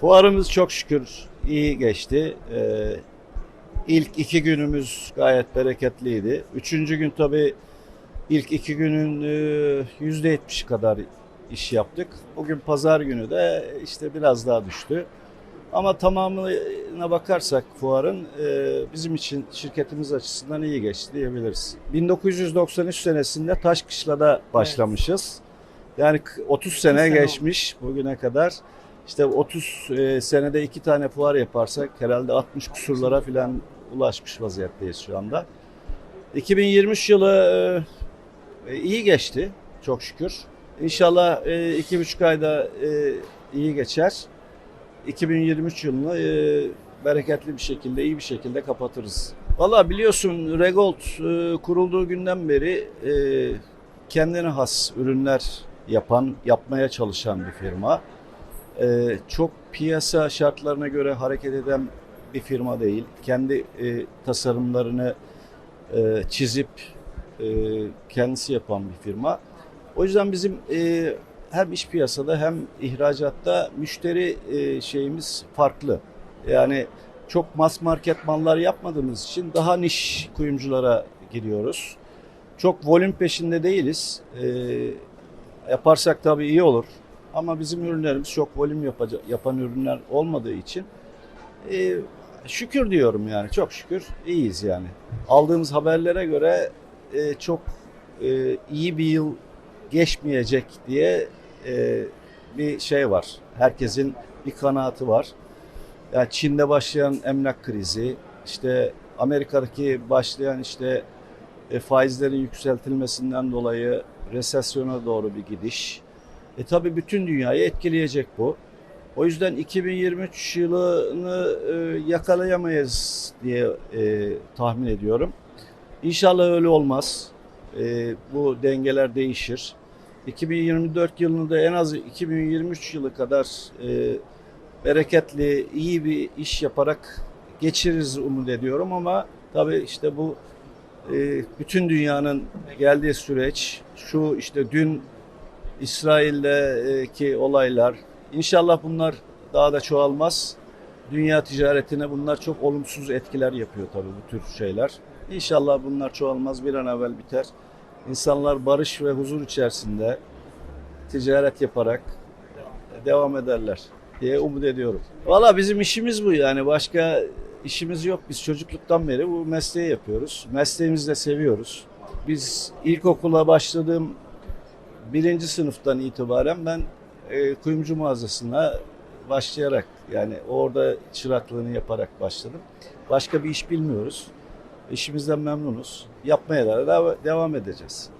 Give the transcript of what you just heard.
Fuarımız çok şükür iyi geçti. Ee, ilk iki günümüz gayet bereketliydi. Üçüncü gün tabii ilk iki günün e, yüzde yetmiş kadar iş yaptık. Bugün pazar günü de işte biraz daha düştü. Ama tamamına bakarsak fuarın e, bizim için şirketimiz açısından iyi geçti diyebiliriz. 1993 senesinde Taşkışla'da başlamışız. Yani k- 30 sene sene geçmiş bugüne kadar. İşte 30 e, senede iki tane fuar yaparsak herhalde 60 kusurlara falan ulaşmış vaziyetteyiz şu anda. 2023 yılı e, iyi geçti çok şükür. İnşallah e, iki buçuk ayda e, iyi geçer. 2023 yılını e, bereketli bir şekilde, iyi bir şekilde kapatırız. Valla biliyorsun Regold e, kurulduğu günden beri e, kendine has ürünler yapan, yapmaya çalışan bir firma. E, çok piyasa şartlarına göre hareket eden bir firma değil. Kendi e, tasarımlarını e, çizip e, kendisi yapan bir firma. O yüzden bizim e, hem iş piyasada hem ihracatta müşteri e, şeyimiz farklı. Yani çok mass market mallar yapmadığımız için daha niş kuyumculara giriyoruz. Çok volüm peşinde değiliz. E, yaparsak tabii iyi olur. Ama bizim ürünlerimiz çok volüm yapaca- yapan ürünler olmadığı için e, şükür diyorum yani çok şükür iyiyiz yani. Aldığımız haberlere göre e, çok e, iyi bir yıl geçmeyecek diye e, bir şey var. Herkesin bir kanaati var. Yani Çin'de başlayan emlak krizi, işte Amerika'daki başlayan işte e, faizlerin yükseltilmesinden dolayı resesyona doğru bir gidiş. E tabi bütün dünyayı etkileyecek bu. O yüzden 2023 yılını e, yakalayamayız diye e, tahmin ediyorum. İnşallah öyle olmaz. E, bu dengeler değişir. 2024 yılını da en az 2023 yılı kadar e, bereketli, iyi bir iş yaparak geçiririz umut ediyorum ama tabii işte bu e, bütün dünyanın geldiği süreç, şu işte dün İsrail'deki olaylar, inşallah bunlar daha da çoğalmaz. Dünya ticaretine bunlar çok olumsuz etkiler yapıyor tabii bu tür şeyler. İnşallah bunlar çoğalmaz, bir an evvel biter. İnsanlar barış ve huzur içerisinde ticaret yaparak devam ederler diye umut ediyorum. Valla bizim işimiz bu yani başka işimiz yok. Biz çocukluktan beri bu mesleği yapıyoruz. Mesleğimizi de seviyoruz. Biz ilkokula başladığım birinci sınıftan itibaren ben e, kuyumcu mağazasına başlayarak yani orada çıraklığını yaparak başladım. Başka bir iş bilmiyoruz. İşimizden memnunuz. Yapmaya da dev- devam edeceğiz.